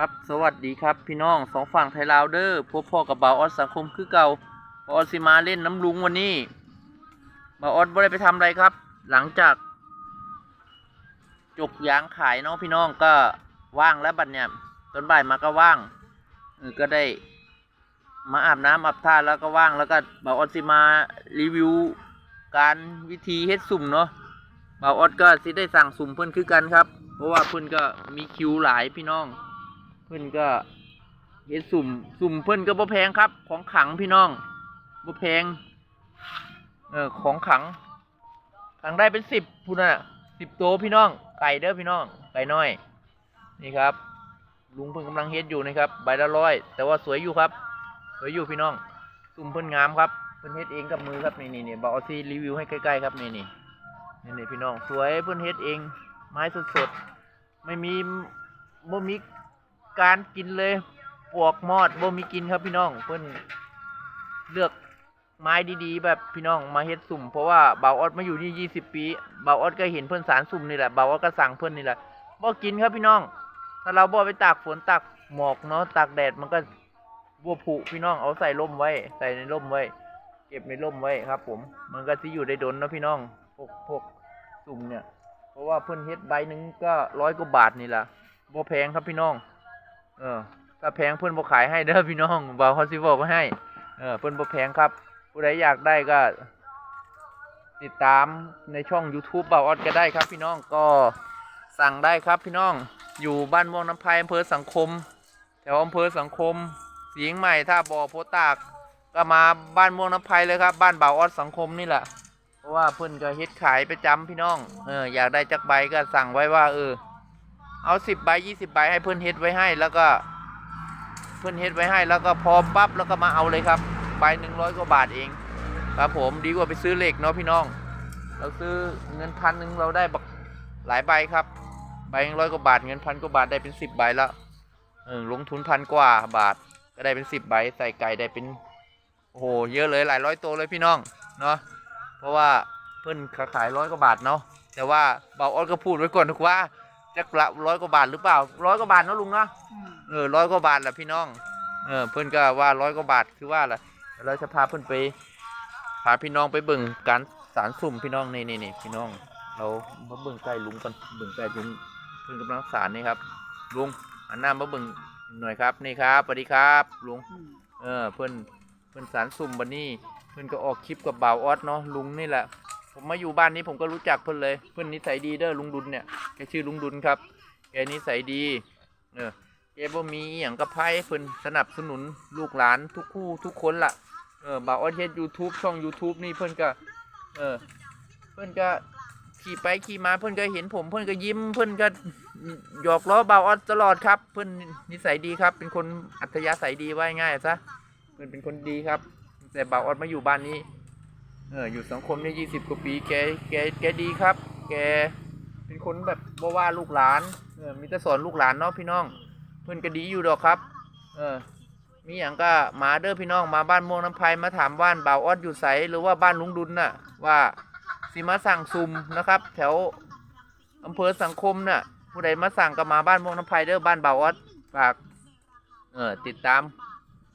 ครับ สวัสดีครับพี่น้องสองฝั่งไทยลาวเดอร์พบพ่อกับบ่าวออสสังคมคือเก่าบ่าวออสสิมาเล่นน้ำลุงวันนี้บ่าวออสบ่ได้ไปทำอะไรครับ หลังจาก จกยางขายเนาะพี่น้องก็ว่างแล้วบัดเนี่ยตอนบ่ายมาก็ว่างเออก็ได้ มาอาบน้ำอาบท่าแล้วก็ว่างแล้วก็บ่าวออสสิมารีวิว การวิธีเฮ็ดสุ่มเนาะบ่าวออสก็สิได้สั่งสุ่มเพิ่อนคือกันครับ เพราะว่าเพิ่อนก็มีคิวหลายพี่น้อง พื่อนก็เฮ็ดสุ่มสุ่มเพื่อนก็บ่แพงครับ ของขังพี่น้องบ่แพง เออของขัง ขังได้เป็นสิบพูดน่ะสิบโตวพี่น้อง ไก่เด้อพี่น้อง ไก่น้อย นี่ครับ ลุงเพิ่นกำลังเฮ็ดอยู่นะครับ ใบละร้อย แต่ว่าสวยอยู่ครับ สวยอยู่พี่น้อง สุ่มเพิ่นงามครับ เพิ่นเฮ็ดเองกับมือครับนี่นี่นี่บอกเอาซีรีวิวให้ใกล้ๆครับนี่นี่นี่นี่พี่น้อง สวยเพิ่นเฮ็ดเอง ไม้สดๆ ไม่มีบ่มี การกินเลยปวกมอดบ่มีกินครับพี่น้องเพิ่นเลือกไม้ดีๆ แบบพี่น้องมาเฮ็ดสุ่ม เพราะว่าเบ่าออดมาอยู่นี่ยี่สิบปีเบ่าออดก็เห็นเพิ่นสารสุ่มนี่แหละเบ่าออดก็สั่งเพิ่นนี่แหละบ่กินครับพี่น้อง ถ้าเราบ่ไปตากฝนตากหมอกเนาะตากแดดมันก็บัวผุพี่น้องเอาใส่ร่มไว้ ใส่ในร่มไว้ เก็บในร่มไว้ครับ ผม มันก็สิอยู่ได้ดนนะพี่น้องพวกพวกสุ่มเนี่ย เพราะว่าเพิ่นเฮ็ดใบหนึงก็ร้อยกว่าบาทนี่แหละบ่แพงครับพี่น้อง เออ ถ้าแพงเพื่อนบ่ขายให้เด้อพี่น้องบ่าวเขาสิบอกไว้ให้ เออเพื่อนบ่แพงครับ ผู้ใดอยากได้ก็ ติดตามในช่อง YouTube บ่าวออดก็ได้ครับ พี่น้องก็สั่งได้ครับพี่น้องอยู่บ้านม่วงน้ำพายอำเภอสังคมแถวอำเภอสังคมสียงใหม่ท่าบ่อโพตากก็มาบ้านม่วงน้ำพายเลยครับ บ้านบ่าวออดสังคมนี่แหละเพราะว่าเพื่อนก็เฮ็ดขายประจำพี่น้องเอออยากได้จักใบก็สั่งไว้ว่าเออ เอาสิบใบยี่สิบใบให้เพื่อนเฮ็ดไว้ให้แล้วก็เพื่อนเฮ็ดไว้ให้แล้วก็พอปั๊บแล้วก็มาเอาเลยครับใบหนึ่งร้อยกว่าบาทเอง ครับผมดีกว่าไปซื้อเหล็กเนาะพี่น้อง เราซื้อเงินพันหนึ่งเราได้บักหลายใบครับ ใบหนึ่งร้อยกว่าบาทเงินพันกว่าบาทได้เป็นสิบใบแล้วเออลงทุนพันกว่าบาทก็ได้เป็นสิบใบใส่ไก่ได้เป็นโอ้โหเยอะเลยหลายร้อยตัวเลยพี่น้องเนาะเพราะว่าเพื่อนขายร้อยกว่าบาทเนาะแต่ว่าเบาออดก็พูดไว้ก่อนถูกว่า จะละร้อยกว่าบาทหรือเปล่าร้อยกว่าบาทเนาะลุงเนาะเออร้อยกว่าบาทแหละพี่น้องเออเพื่อนก็ว่าร้อยกว่าบาทคือว่าล่ะเดี๋ยวเราจะพาเพื่อนไปพาพี่น้องไปเบิ่งการสารสุ่มพี่น้องนี่นี่นี่พี่น้อง เรามาเบิ่งใกล้ลุงกันเบิ่งใกล้ลุงเพื่อนกำลังสารนี่ครับลุงอันหน้ามาเบิ่งหน่อยครับนี่ครับสวัสดีครับลุงเออเพื่อนเพื่อนสารสุ่มวันนี้เพื่อนก็ออกคลิปกับบ่าวออสเนาะลุงนี่แหละ ผมมาอยู่บ้านนี้ผมก็รู้จักเพื่อนเลย เพื่อนนิสัยดีเด้อลุงดุลเนี่ยแกชื่อลุงดุลครับแกนิสัยดีเออเอบ่มีอย่างกับไพ่เพิ่นสนับสนุนลูกหลานทุกคู่ทุกคนล่ะเออบ่าวออดเฮ็ด YouTube ช่อง YouTube นี่เพิ่อนก็เออเพิ่อนก็ขี่ไปขี่มาเพิ่อนก็เห็นผมเพิ่อนก็ยิ้มเพิ่อนก็หยอกล้อบ่าวออดตลอดครับ เพิ่อนนิสัยดีครับ เป็นคนอัธยาศัยดีว่าง่ายซะเพิ่อนเป็นคนดีครับ แต่บ่าวออดมาอยู่บ้านนี้ เอออยู่สังคมนี่ยี่สิบกว่าปีแกแกแกดีครับ แกเป็นคนแบบบ่ว่าลูกหลานเออมีแต่สอนลูกหลานเนาะพี่น้อง เพื่อนก็ดีอยู่ดอกครับ เออมีอย่างก็มาเด้อพี่น้องมาบ้านม่วงน้ำไพมาถามบ้านบ่าวออดอยู่ใสหรือว่าบ้านลุงดุลน่ะ ว่าสิมาสั่งซุมนะครับ แถวอำเภอสังคมน่ะ ผู้ใดมาสั่งก็มาบ้านม่วงน้ำไพเด้อบ้านบ่าวออดฝากเออติดตาม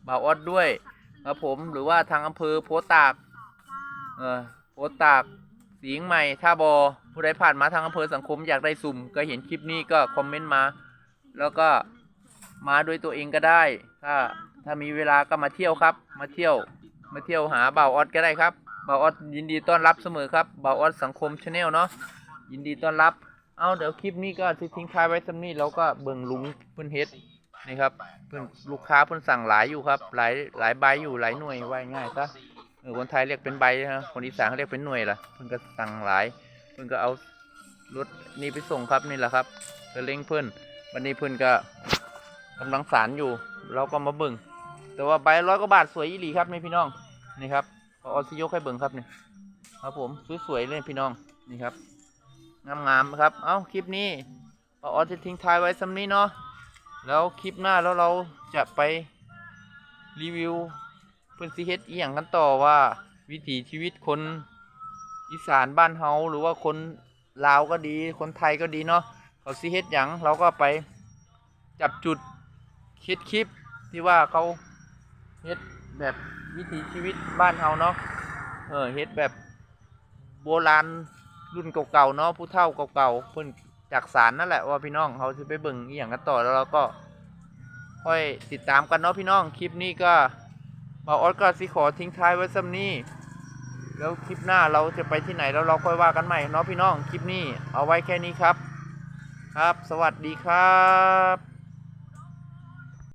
บ่าวออดด้วยครับผมหรือว่าทางอำเภอโพตาก เออโพตากสียงใหม่ท่าบอผู้ใดผ่านมาทางอำเภอสังคมอยากได้สุ่ม ก็เห็นคลิปนี้ก็คอมเมนต์มา แล้วก็มาด้วยตัวเองก็ได้ ถ้าถ้ามีเวลาก็มาเที่ยวครับ มาเที่ยว มาเที่ยวหาบ่าวออดก็ได้ครับบ่าวออดยินดีต้อนรับเสมอครับบ่าวออดสังคมชาแนลเนาะยินดีต้อนรับ เอาเดี๋ยวคลิปนี้ก็ทิ้งท้ายไว้สำนี้แล้วก็เบิ่งลุงเพิ่นเฮ็ดนี่ครับเพิ่นลูกค้าเพิ่นสั่งหลายอยู่ครับ หลายหลายใบอยู่หลายหน่วยไว้ง่ายซะ คนไทยเรียกเป็นใบนะคนอีสานเขาเรียกเป็นหน่วยล่ะเพิ่นก็สั่งหลายเพิ่นก็เอารถนี่ไปส่งครับนี่แหละครับเล้งเพิ่นวันนี้เพื่อนก็กำลังสารอยู่ เราก็มาเบิ่งแต่ว่าใบร้อยกว่าบาทสวยอีหลีครับนี่พี่น้องนี่ครับอเอาสิยกให้เบิ่งครับนี่ครับผมสวยๆเลยพี่น้องนี่ครับงามๆครับเอ้าคลิปนี้พออจะทิ้งท้ายไว้สำนี้เนาะแล้วคลิปหน้าแล้วเราจะไปรีวิว เพื่อนซีเฮ็ดอีหยังกันต่อว่า วิถีชีวิตคนอีสานบ้านเฮาหรือว่าคนลาวก็ดี คนไทยก็ดีเนาะเขาซีเฮ็ดหยังเราก็ไปจับจุดคิดคลิปที่ว่าเขาเฮ็ดแบบวิถีชีวิตบ้านเฮาเนาะเออเฮ็ดแบบโบราณรุ่นเก่าๆเนาะผู้เฒ่าเก่าๆเพิ่นจากสารนั่นแหละว่าพี่น้องเขาจะไปเบิ่งอีหยังกันต่อแล้วเราก็ค่อยติดตามกันเนาะพี่น้องคลิปนี้ก็ บ่าวออสก็สิขอทิ้งท้ายไว้ซ้ำนี้ แล้วคลิปหน้าเราจะไปที่ไหนแล้วเราค่อยว่ากันใหม่เนาะพี่น้อง คลิปนี้เอาไว้แค่นี้ครับ ครับ สวัสดีครับ